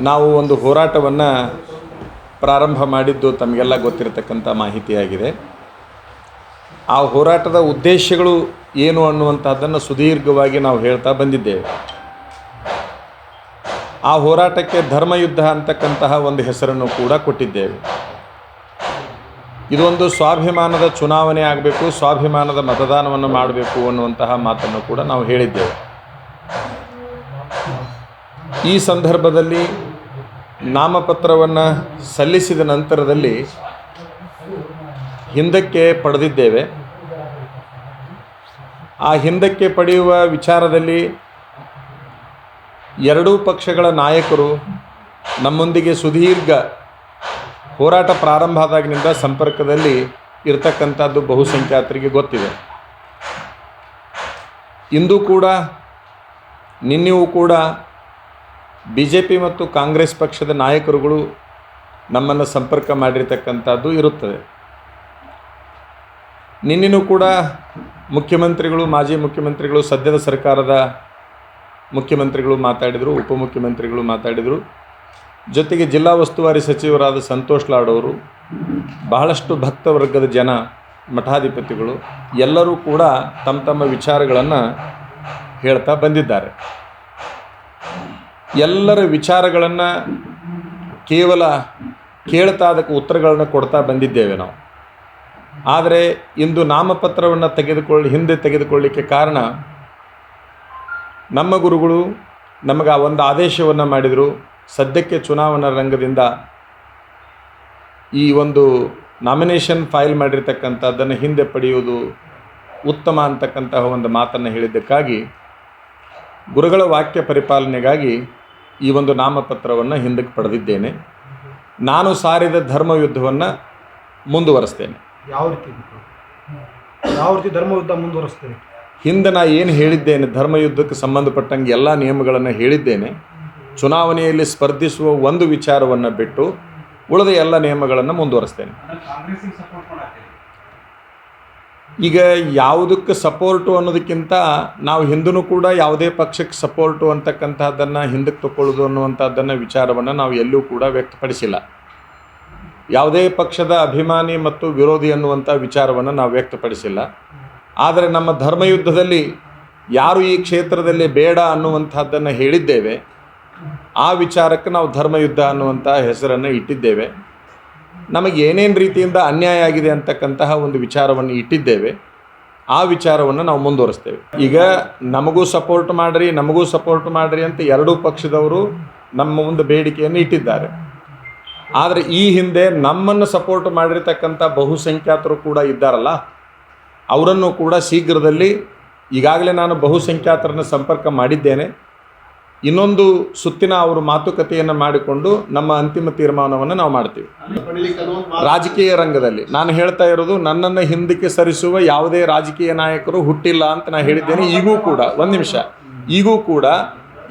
ನಾವು ಒಂದು ಹೋರಾಟವನ್ನು ಪ್ರಾರಂಭ ಮಾಡಿದ್ದು ತಮಗೆಲ್ಲ ಗೊತ್ತಿರತಕ್ಕಂಥ ಮಾಹಿತಿಯಾಗಿದೆ. ಆ ಹೋರಾಟದ ಉದ್ದೇಶಗಳು ಏನು ಅನ್ನುವಂಥದ್ದನ್ನು ಸುದೀರ್ಘವಾಗಿ ನಾವು ಹೇಳ್ತಾ ಬಂದಿದ್ದೇವೆ. ಆ ಹೋರಾಟಕ್ಕೆ ಧರ್ಮಯುದ್ಧ ಅಂತಕ್ಕಂತಹ ಒಂದು ಹೆಸರನ್ನು ಕೂಡ ಕೊಟ್ಟಿದ್ದೇವೆ. ಇದೊಂದು ಸ್ವಾಭಿಮಾನದ ಚುನಾವಣೆ ಆಗಬೇಕು, ಸ್ವಾಭಿಮಾನದ ಮತದಾನವನ್ನು ಮಾಡಬೇಕು ಅನ್ನುವಂತಹ ಮಾತನ್ನು ಕೂಡ ನಾವು ಹೇಳಿದ್ದೇವೆ. ಈ ಸಂದರ್ಭದಲ್ಲಿ ನಾಮಪತ್ರವನ್ನು ಸಲ್ಲಿಸಿದ ನಂತರದಲ್ಲಿ ಹಿಂದಕ್ಕೆ ಪಡೆದಿದ್ದೇವೆ. ಆ ಹಿಂದಕ್ಕೆ ಪಡೆಯುವ ವಿಚಾರದಲ್ಲಿ ಎರಡೂ ಪಕ್ಷಗಳ ನಾಯಕರು ನಮ್ಮೊಂದಿಗೆ ಸುದೀರ್ಘ ಹೋರಾಟ ಪ್ರಾರಂಭ ಆದಾಗಿನಿಂದ ಸಂಪರ್ಕದಲ್ಲಿ ಇರತಕ್ಕಂಥದ್ದು ಬಹುಸಂಖ್ಯಾತರಿಗೆ ಗೊತ್ತಿದೆ. ಇಂದು ಕೂಡ, ನಿನ್ನೆಯೂ ಕೂಡ ಬಿ ಜೆ ಪಿ ಮತ್ತು ಕಾಂಗ್ರೆಸ್ ಪಕ್ಷದ ನಾಯಕರುಗಳು ನಮ್ಮನ್ನು ಸಂಪರ್ಕ ಮಾಡಿರ್ತಕ್ಕಂಥದ್ದು ಇರುತ್ತದೆ. ನಿನ್ನೂ ಕೂಡ ಮುಖ್ಯಮಂತ್ರಿಗಳು, ಮಾಜಿ ಮುಖ್ಯಮಂತ್ರಿಗಳು, ಸದ್ಯದ ಸರ್ಕಾರದ ಮುಖ್ಯಮಂತ್ರಿಗಳು ಮಾತಾಡಿದರು, ಉಪಮುಖ್ಯಮಂತ್ರಿಗಳು ಮಾತಾಡಿದರು. ಜೊತೆಗೆ ಜಿಲ್ಲಾ ಉಸ್ತುವಾರಿ ಸಚಿವರಾದ ಸಂತೋಷ್ ಲಾಡ್ ಅವರು ಬಹಳಷ್ಟು ಭಕ್ತವರ್ಗದ ಜನ, ಮಠಾಧಿಪತಿಗಳು, ಎಲ್ಲರೂ ಕೂಡ ತಮ್ಮ ತಮ್ಮ ವಿಚಾರಗಳನ್ನು ಹೇಳ್ತಾ ಬಂದಿದ್ದಾರೆ. ಎಲ್ಲರ ವಿಚಾರಗಳನ್ನು ಕೇವಲ ಕೇಳ್ತಾ ಅದಕ್ಕೆ ಉತ್ತರಗಳನ್ನು ಕೊಡ್ತಾ ಬಂದಿದ್ದೇವೆ ನಾವು. ಆದರೆ ಇಂದು ನಾಮಪತ್ರವನ್ನು ತೆಗೆದುಕೊಳ್ಳಿ, ಹಿಂದೆ ತೆಗೆದುಕೊಳ್ಳಿಕ್ಕೆ ಕಾರಣ ನಮ್ಮ ಗುರುಗಳು ನಮಗೆ ಆ ಒಂದು ಆದೇಶವನ್ನು ಮಾಡಿದರು. ಸದ್ಯಕ್ಕೆ ಚುನಾವಣಾ ರಂಗದಿಂದ ಈ ಒಂದು ನಾಮಿನೇಷನ್ ಫೈಲ್ ಮಾಡಿರ್ತಕ್ಕಂಥದ್ದನ್ನು ಹಿಂದೆ ಪಡೆಯುವುದು ಉತ್ತಮ ಅಂತಕ್ಕಂತಹ ಒಂದು ಮಾತನ್ನು ಹೇಳಿದ್ದಕ್ಕಾಗಿ ಗುರುಗಳ ವಾಕ್ಯ ಪರಿಪಾಲನೆಗಾಗಿ ಈ ಒಂದು ನಾಮಪತ್ರವನ್ನು ಹಿಂದಕ್ಕೆ ಪಡೆದಿದ್ದೇನೆ. ನಾನು ಸಾರಿದ ಧರ್ಮಯುದ್ಧವನ್ನು ಮುಂದುವರಿಸ್ತೇನೆ. ಯಾವ ರೀತಿ ಯಾವ ರೀತಿ ಧರ್ಮಯುದ್ಧ ಮುಂದುವರೆಸ್ತೇನೆ? ಹಿಂದೆ ನಾ ಏನು ಹೇಳಿದ್ದೇನೆ ಧರ್ಮಯುದ್ಧಕ್ಕೆ ಸಂಬಂಧಪಟ್ಟಂಗೆ ಎಲ್ಲ ನಿಯಮಗಳನ್ನು ಹೇಳಿದ್ದೇನೆ. ಚುನಾವಣೆಯಲ್ಲಿ ಸ್ಪರ್ಧಿಸುವ ಒಂದು ವಿಚಾರವನ್ನು ಬಿಟ್ಟು ಉಳಿದ ಎಲ್ಲ ನಿಯಮಗಳನ್ನು ಮುಂದುವರಿಸ್ತೇನೆ. ಈಗ ಯಾವುದಕ್ಕೆ ಸಪೋರ್ಟು ಅನ್ನೋದಕ್ಕಿಂತ ನಾವು ಹಿಂದೂ ಕೂಡ ಯಾವುದೇ ಪಕ್ಷಕ್ಕೆ ಸಪೋರ್ಟು ಅಂತಕ್ಕಂಥದ್ದನ್ನು ಹಿಂದಕ್ಕೆ ತಗೊಳ್ಳೋದು ಅನ್ನುವಂಥದ್ದನ್ನು ವಿಚಾರವನ್ನು ನಾವು ಎಲ್ಲೂ ಕೂಡ ವ್ಯಕ್ತಪಡಿಸಿಲ್ಲ. ಯಾವುದೇ ಪಕ್ಷದ ಅಭಿಮಾನಿ ಮತ್ತು ವಿರೋಧಿ ಅನ್ನುವಂಥ ವಿಚಾರವನ್ನು ನಾವು ವ್ಯಕ್ತಪಡಿಸಿಲ್ಲ. ಆದರೆ ನಮ್ಮ ಧರ್ಮಯುದ್ಧದಲ್ಲಿ ಯಾರು ಈ ಕ್ಷೇತ್ರದಲ್ಲಿ ಬೇಡ ಅನ್ನುವಂಥದ್ದನ್ನು ಹೇಳಿದ್ದೇವೆ. ಆ ವಿಚಾರಕ್ಕೆ ನಾವು ಧರ್ಮಯುದ್ಧ ಅನ್ನುವಂಥ ಹೆಸರನ್ನು ಇಟ್ಟಿದ್ದೇವೆ. ನಮಗೆ ಏನೇನು ರೀತಿಯಿಂದ ಅನ್ಯಾಯ ಆಗಿದೆ ಅಂತಕ್ಕಂತಹ ಒಂದು ವಿಚಾರವನ್ನು ಇಟ್ಟಿದ್ದೇವೆ. ಆ ವಿಚಾರವನ್ನು ನಾವು ಮುಂದುವರಿಸ್ತೇವೆ. ಈಗ ನಮಗೂ ಸಪೋರ್ಟ್ ಮಾಡಿರಿ, ನಮಗೂ ಸಪೋರ್ಟ್ ಮಾಡಿರಿ ಅಂತ ಎರಡೂ ಪಕ್ಷದವರು ನಮ್ಮ ಒಂದು ಬೇಡಿಕೆಯನ್ನು ಇಟ್ಟಿದ್ದಾರೆ. ಆದರೆ ಈ ಹಿಂದೆ ನಮ್ಮನ್ನು ಸಪೋರ್ಟ್ ಮಾಡಿರ್ತಕ್ಕಂಥ ಬಹುಸಂಖ್ಯಾತರು ಕೂಡ ಇದ್ದಾರಲ್ಲ, ಅವರನ್ನು ಕೂಡ ಶೀಘ್ರದಲ್ಲಿ ಈಗಾಗಲೇ ನಾನು ಬಹುಸಂಖ್ಯಾತರನ್ನು ಸಂಪರ್ಕ ಮಾಡಿದ್ದೇನೆ. ಇನ್ನೊಂದು ಸುತ್ತಿನ ಅವರು ಮಾತುಕತೆಯನ್ನು ಮಾಡಿಕೊಂಡು ನಮ್ಮ ಅಂತಿಮ ತೀರ್ಮಾನವನ್ನು ನಾವು ಮಾಡ್ತೀವಿ. ರಾಜಕೀಯ ರಂಗದಲ್ಲಿ ನಾನು ಹೇಳ್ತಾ ಇರೋದು ನನ್ನನ್ನು ಹಿಂದಕ್ಕೆ ಸರಿಸುವ ಯಾವುದೇ ರಾಜಕೀಯ ನಾಯಕರು ಹುಟ್ಟಿಲ್ಲ ಅಂತ ನಾನು ಹೇಳಿದ್ದೇನೆ, ಈಗೂ ಕೂಡ. ಒಂದು ನಿಮಿಷ. ಈಗೂ ಕೂಡ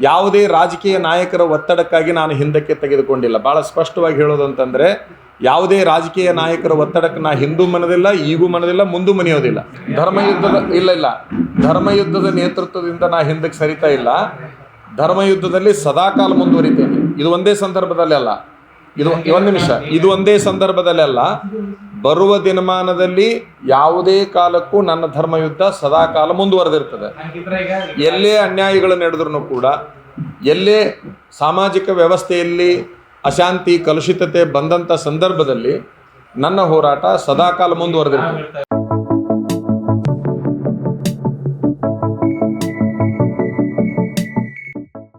ಯಾವುದೇ ರಾಜಕೀಯ ನಾಯಕರ ಒತ್ತಡಕ್ಕಾಗಿ ನಾನು ಹಿಂದಕ್ಕೆ ತೆಗೆದುಕೊಂಡಿಲ್ಲ. ಭಾಳ ಸ್ಪಷ್ಟವಾಗಿ ಹೇಳೋದು ಅಂತಂದರೆ ಯಾವುದೇ ರಾಜಕೀಯ ನಾಯಕರ ಒತ್ತಡಕ್ಕೆ ನಾ ಹಿಂದೂ ಮನದಿಲ್ಲ, ಈಗೂ ಮನದಿಲ್ಲ, ಮುಂದೂ ಮನೆಯೋದಿಲ್ಲ. ಧರ್ಮಯುದ್ಧದ ಇಲ್ಲ ಇಲ್ಲ. ಧರ್ಮಯುದ್ಧದ ನೇತೃತ್ವದಿಂದ ನಾ ಹಿಂದಕ್ಕೆ ಸರಿತಾ ಇಲ್ಲ. ಧರ್ಮಯುದ್ಧದಲ್ಲಿ ಸದಾಕಾಲ ಮುಂದುವರಿತೇನೆ. ಇದು ಒಂದೇ ಸಂದರ್ಭದಲ್ಲಿ ಅಲ್ಲ. ಇದು ಒಂದು ನಿಮಿಷ. ಇದು ಒಂದೇ ಸಂದರ್ಭದಲ್ಲಿ ಅಲ್ಲ. ಬರುವ ದಿನಮಾನದಲ್ಲಿ ಯಾವುದೇ ಕಾಲಕ್ಕೂ ನನ್ನ ಧರ್ಮಯುದ್ಧ ಸದಾಕಾಲ ಮುಂದುವರೆದಿರ್ತದೆ. ಎಲ್ಲೇ ಅನ್ಯಾಯಗಳು ನಡೆದ್ರೂ ಕೂಡ, ಎಲ್ಲೇ ಸಾಮಾಜಿಕ ವ್ಯವಸ್ಥೆಯಲ್ಲಿ ಅಶಾಂತಿ, ಕಲುಷಿತತೆ ಬಂದಂಥ ಸಂದರ್ಭದಲ್ಲಿ ನನ್ನ ಹೋರಾಟ ಸದಾಕಾಲ ಮುಂದುವರೆದಿರ್ತದೆ.